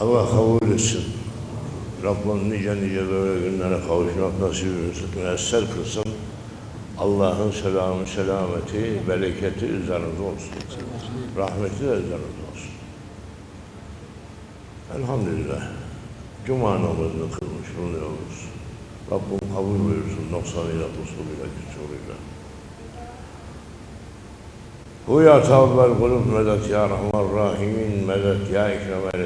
Allah kabul etsin. Rabbim nice nice böyle günlere kavuşmak nasip etsin. Müesser kılsın. Allah'ın selamı, selameti, bereketi üzerinize olsun. Rahmeti de üzerinize olsun. Elhamdülillah. Cuma namazını kılmış bulunuyoruz. Rabbim kabul buyursun noksanıyla, kusuruyla, küsuruyla. Hu ya tavbel kulub medet ya rahman rahimin medet ya ekrem el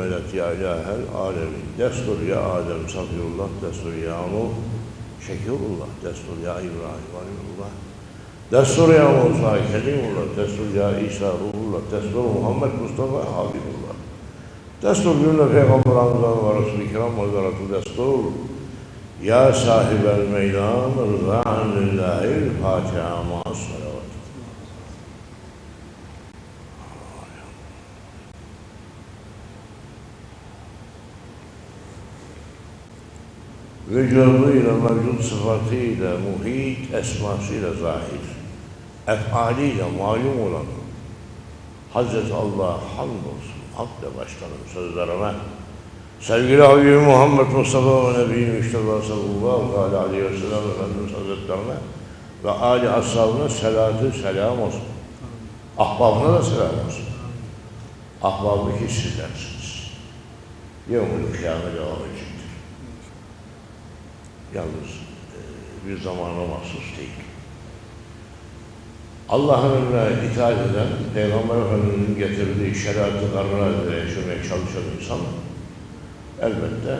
medet ya ilahel alemin. Destur ya Adem Safiyullah, destur ya Nuh Şekirullah, destur ya İbrahim Halilullah. Destur ya Musa Kelimullah, destur ya İsa Ruhullah, destur Muhammed Mustafa Habibullah. Destur cümle peygamberimizden ve Resul-i Kiram ve Zeratu destur. Ya sahibel meydan rıza'an lillahil Fatiha ma'as vücuduyla, mevcut sıfatıyla, muhit, esmasıyla zahir, efaliyle malum olan Hazreti Allah hamdolsun, hakla başkanım sözlerime. Sevgili Habibim Muhammed Mustafa ve Nebi Müşteba sallallahu aleyhi ve sellem Efendimiz Hazretlerine ve âli ashabına selatü selam olsun. Ahbabına da selam olsun. Ahbabı ki sizlersiniz. Yevmül kıyamete devam. Yalnız e, bir zamana mahsus değil. Allah'ın emrine itaat eden, Peygamber Efendimiz'in getirdiği şeriatı karara ederek yaşamaya çalışan insan elbette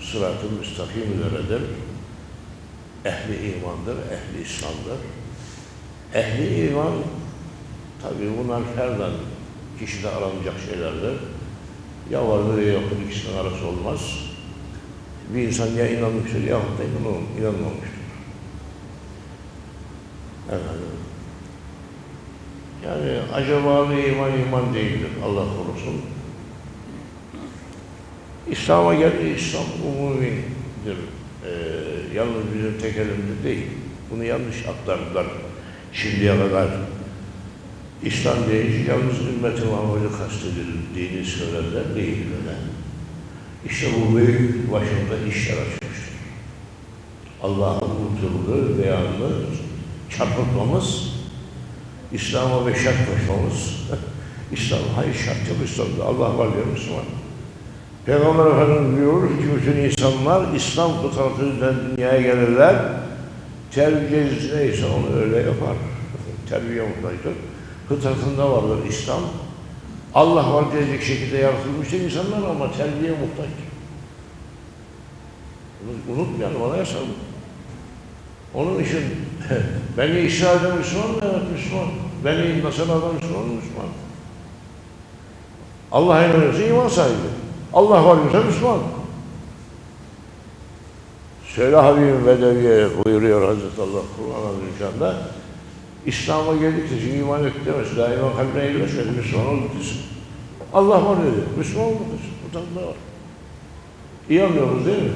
sırat-ı müstakim üzeredir. Ehli imandır, ehli İslam'dır. Ehli iman, tabi bunlar ferden kişide aranacak şeylerdir. Ya vardır ya yoktur, ikisinin arası olmaz. Bir insan ya inanmıştır ya da inan- inanmamıştır. Efendim. Yani acaba bir iman iman değildir. Allah korusun. İslam'a geldi, İslam umumidir. Ee, yalnız bizim tek elimizde değil. Bunu yanlış aktardılar şimdiye kadar. İslam deyince yalnız ümmet-i Muhammed'i kastedildiğini söylediler, değil öyle. İşte bu büyük başında işler açmıştır. Allah'ın kurtulduğu beyanını çarpıtmamız, İslam'a ve şart koşmamız, İslam hayır şart yok İslam'da. Allah var diyor Müslüman. Peygamber Efendimiz buyurur ki bütün insanlar İslam fıtratıyla dünyaya gelirler. Terbiyesi neyse onu öyle yapar. Terbiye muhtaçtır. Fıtratında vardır İslam. Allah var diyecek şekilde yaratılmıştır insanlar ama terbiye muhtaç. Bunu unutmayalım, anayasa bu. Onun için Beni İsrail'de Müslüman mı? Evet Müslüman. Beni Nasara'da Müslüman mı? Müslüman. Allah'a inanıyorsa iman sahibi. Allah var diyorsa Müslüman. Söyle Habibim Bedevi'ye buyuruyor Hazreti Allah Kur'an-ı Azimüşşan'da. İslam'a geldik de şimdi iman. Daha iman kalbine yerleşmedi. Müslüman olduk desin. Allah var dedi. Müslüman olduk desin. Bu tadında var. İyi anlıyoruz değil mi?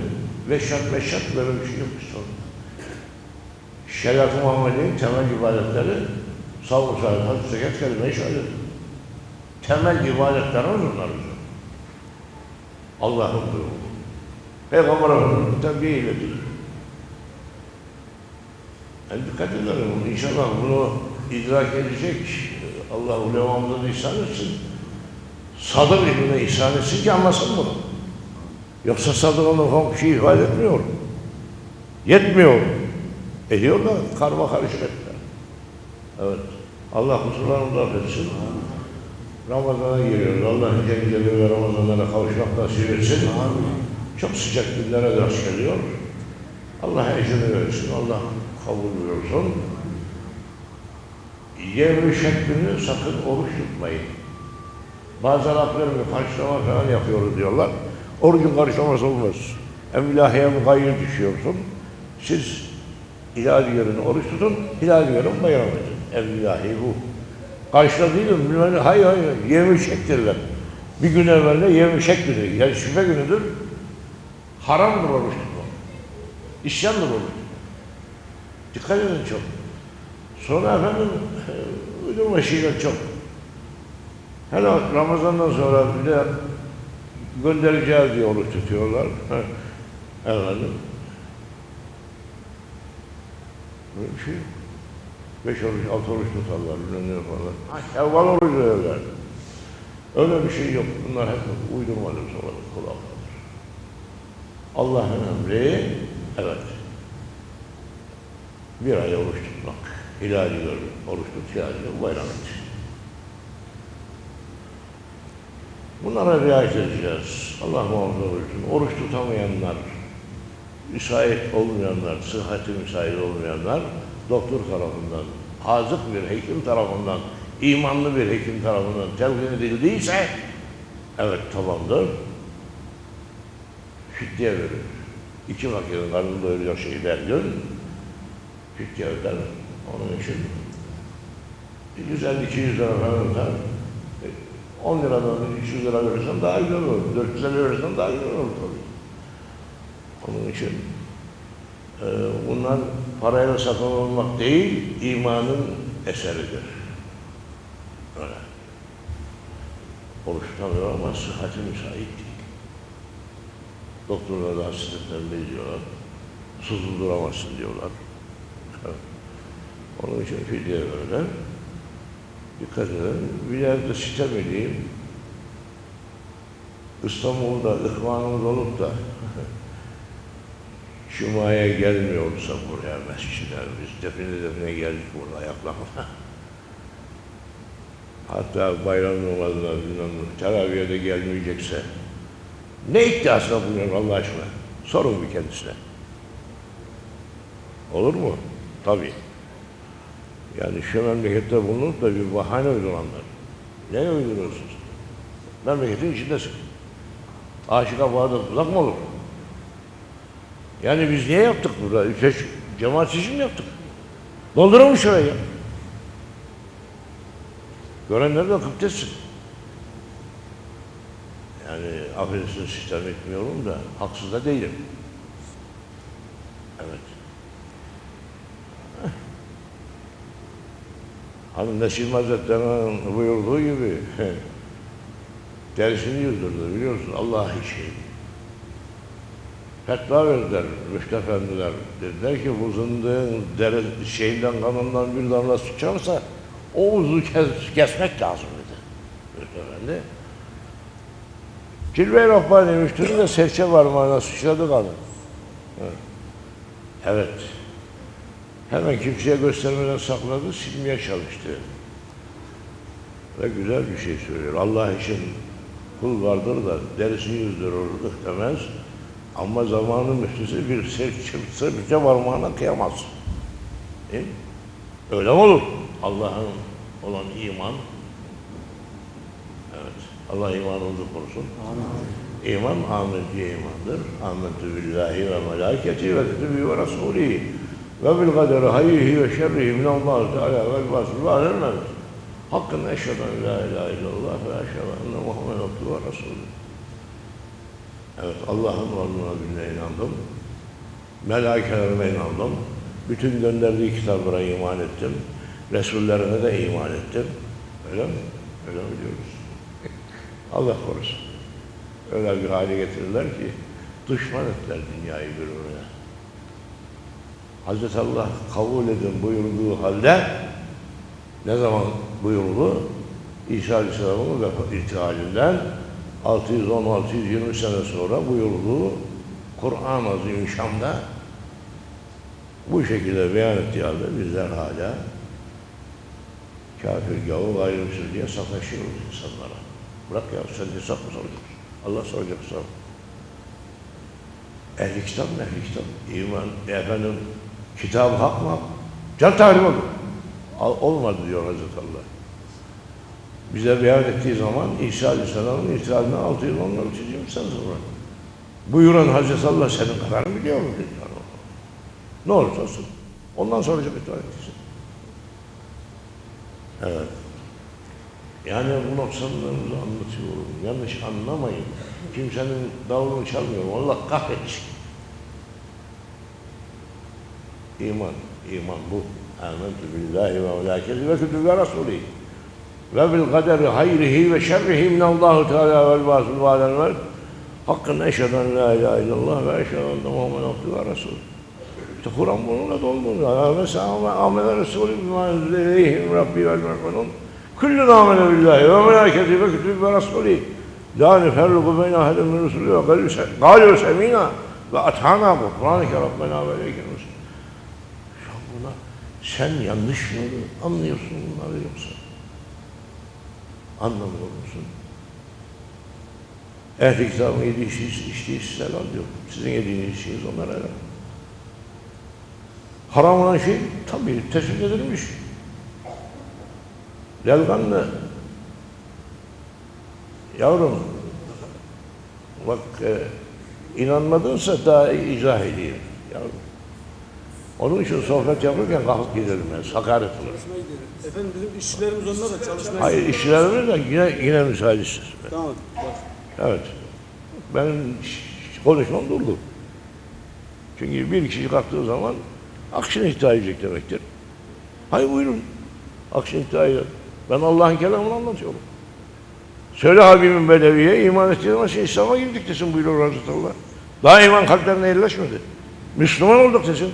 Veşşat meşşat böyle bir şey yok Müslüman. Şeriat-ı Muhammed'in temel ibadetleri savun şahit, hadis zekat, kelime-i şehadet. Temel ibadetlerimiz bunlar bizim. Allah'ın buyruğu. Peygamber Efendimiz'in tebliğiyle değil. Yani dikkat edelim. İnşallah bunu idrak edecek Allah ulevamda da ihsan etsin. Sadır ilmine ihsan etsin ki anlasın bunu. Yoksa sadır onu bir şey ifade etmiyor. Yetmiyor. Ediyor da karma karışık ettiler. Evet. Allah kusurlarını da affetsin. Ramazan'a giriyoruz. Allah Celle Celle ve Ramazanlara kavuşmak nasip etsin. Çok sıcak günlere rast geliyor. Allah ecrini versin. Allah kabul buyursun. Yevmi şeklini sakın oruç tutmayın. Bazen aklarını karşılama falan yapıyoruz diyorlar. Orucun karşılaması olmaz. Emlahiye mugayir düşüyorsun. Siz hilal yerine oruç tutun, hilal yerine bayram edin. Evliyahi bu. Karşıda değilim, bilmem. Hayır hayır, yevmi şektirler. Bir gün evvelde yevmi şek günü, yani şüphe günüdür. Haramdır oruç tutmak. İsyandır oruç. Dikkat edin çok. Sonra efendim, uydurma şeyler çok. Hele Ramazan'dan sonra bir de göndereceğiz diye oruç tutuyorlar. Efendim. Böyle bir şey yok. Beş oruç, altı oruç tutarlar, bilmem yaparlar. Ha, Şevval orucu öyle. Bir şey yok. Bunlar hep uydurmadır sonra kulaklardır. Allah'ın emri, evet. Bir ay oruç tutmak. Hilali gör, oruç tut, hilali gör, bayram et. Bunlara riayet edeceğiz. Allah muhafaza buyursun. Oruç tutamayanlar, müsait olmayanlar, sıhhati müsait olmayanlar doktor tarafından, hazık bir hekim tarafından, imanlı bir hekim tarafından telkin edildiyse evet tamamdır. Fidye verir. İki vakit karnını doyuracak şeyi her gün öder. Onun için 150-200 lira falan da 10 liradan 300 lira verirsen daha güzel olur. 400 lira verirsen daha güzel olur tabii. Onun için e, bunlar parayla satın alınmak değil, imanın eseridir. Öyle. Oruç tutamıyor ama sıhhati müsait değil. Doktorlar da hasretten diyorlar. Susuz duramazsın diyorlar. Onun için fidye verirler. Dikkat edin. Yerde sitem edeyim. İstanbul'da ihvanımız olup da Cuma'ya gelmiyorsa buraya mescide, biz define define geldik burada ayaklarına. Hatta bayram namazına bilmem teraviye de gelmeyecekse ne iddiasına bulunuyor Allah aşkına? Sorun bir kendisine. Olur mu? Tabii. Yani şu memlekette bulunup da bir bahane uyduranlar. Ne uyduruyorsunuz? Memleketin içindesin. Aşıka bağda tuzak mı olur? Yani biz niye yaptık burada? Üç, cemaat mi yaptık? Dolduralım şurayı. Görenler de kıptessin. Yani affedersiniz sistem etmiyorum da haksız da değilim. Evet. Hani Nesim Hazretleri'nin buyurduğu gibi derisini yüzdürdü biliyorsun Allah için. Fetva verdiler Rüştü Efendiler. Dediler ki bu zındığın dere, şeyinden kanından bir damla su o uzu kes, kesmek lazım dedi. Rüştü Efendi. Cilve-i Rabbani Müştü'nün de serçe parmağına sıçradı kadın. Evet. evet. Hemen kimseye göstermeden sakladı, silmeye çalıştı. Ve güzel bir şey söylüyor. Allah için kul vardır da derisini yüzdürür demez. Ama zamanın müftüsü bir serçe parmağına kıyamaz. E? Öyle mi olur? Allah'ın olan iman. Evet. Allah imanımızı korusun. Amin. İman amentü imandır. Amentü billahi ve melaketi ve kütübü ve rasulihi ve bil kaderi hayrihi ve şerrihi minallahu teala vel basil ve alel mevt. Hakkın eşhedü la ilahe illallah ve eşhedü enne Muhammed abdü ve rasulü. Evet Allah'ın varlığına birine inandım. Melaikelerine inandım. Bütün gönderdiği kitaplara iman ettim. Resullerine de iman ettim. Öyle mi? Öyle mi diyoruz? Allah korusun. Öyle bir hale getirirler ki düşman ettiler dünyayı birbirine. Hazreti Allah kabul edin buyurduğu halde ne zaman buyurdu? İsa Aleyhisselam'ın irtihalinden 610-620 sene sonra buyurduğu Kur'an-ı Azimüşşan'da bu şekilde beyan ettiği halde bizler hala kafir, gavur, gayrimüslim diye sataşıyoruz insanlara. Bırak ya sen hesap mı soracaksın? Allah soracak sana. Ehli kitap mı ehli kitap? İman, efendim, kitab hak mı? Can tahrim olur. Olmadı diyor Hazreti Allah. Bize beyan ettiği zaman İsa Aleyhisselam'ın irtihalinden 6 yıl onunla 320 sene sonra. Buyuran Hazreti Allah senin kadar mı biliyor mu? Ne olursa olsun. Ondan soracak itaat edeceksin. Evet. Yani bu noksanlarımızı anlatıyorum. Yanlış anlamayın. Kimsenin davulunu çalmıyorum. Allah kahretsin. İman, iman bu. Âmentü billahi ve melâketi ve kütübü ve rasûlî. Ve bil kaderi hayrihi ve şerrihi minallahu teâlâ vel bâsul ve alel mevt. Hakkın eşheden la ilahe illallah ve eşheden de Muhammed Abdü ve Resul. İşte Kur'an bununla dolmuyor. Mesela amel Resulü bima ileyhim Rabbi vel merhunun. Küllün amele billahi ve melâketi ve kütübü ve Resulü. La neferruku beyne ahedin min Resulü ve galû semînâ ve atâna Kur'an-ı Rabbena ve ileyke Buna sen yanlış mı anlıyorsun bunları yoksa? Anlamıyor musun? Ehli kitabın yediği işi, içtiği size helal diyor. Sizin yediğiniz şeyiz onlara helal. Haram olan şey tabii tespit edilmiş. Lelganlı yavrum bak e, inanmadınsa daha izah edeyim yavrum. Onun için sohbet yaparken kalkıp gidelim yani sakaret olur. Efendim bizim işçilerimiz onlar da çalışmaya Hayır işçilerimiz de yine, yine müsaade ister. Tamam. Evet. Benim konuşmam durdu. Çünkü bir kişi kalktığı zaman aksine iddia edecek demektir. Hayır buyurun. Aksine iddia edin. Ben Allah'ın kelamını anlatıyorum. Söyle Habibim Bedevi'ye iman ettiği zaman şey İslam'a girdik desin buyuruyor Resulullah. Daha iman kalplerine yerleşmedi. Müslüman olduk desin.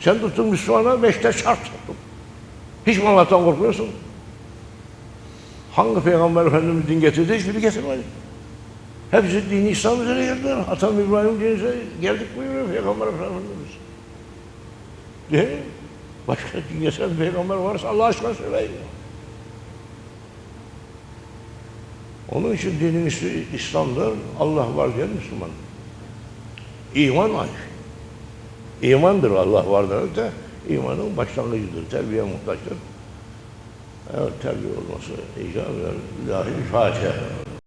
Sen tuttun Müslümana beşte şart tuttun. Hiç mi Allah'tan korkmuyorsun? Hangi peygamber Efendimiz din getirdi? Hiçbiri getirmedi. Hepsi dini İslam üzere geldiler. Atam İbrahim dini üzere geldik buyuruyor Peygamber Efendimiz. Değil mi? Başka din getiren peygamber varsa Allah aşkına söyleyin. Onun için dinin ismi İslam'dır. Allah var diyen Müslüman. İman aynı. İmandır Allah vardır öte. İmanın başlangıcıdır. Terbiye muhtaçtır. Evet terbiye olması icap eder. İlahi Fatiha.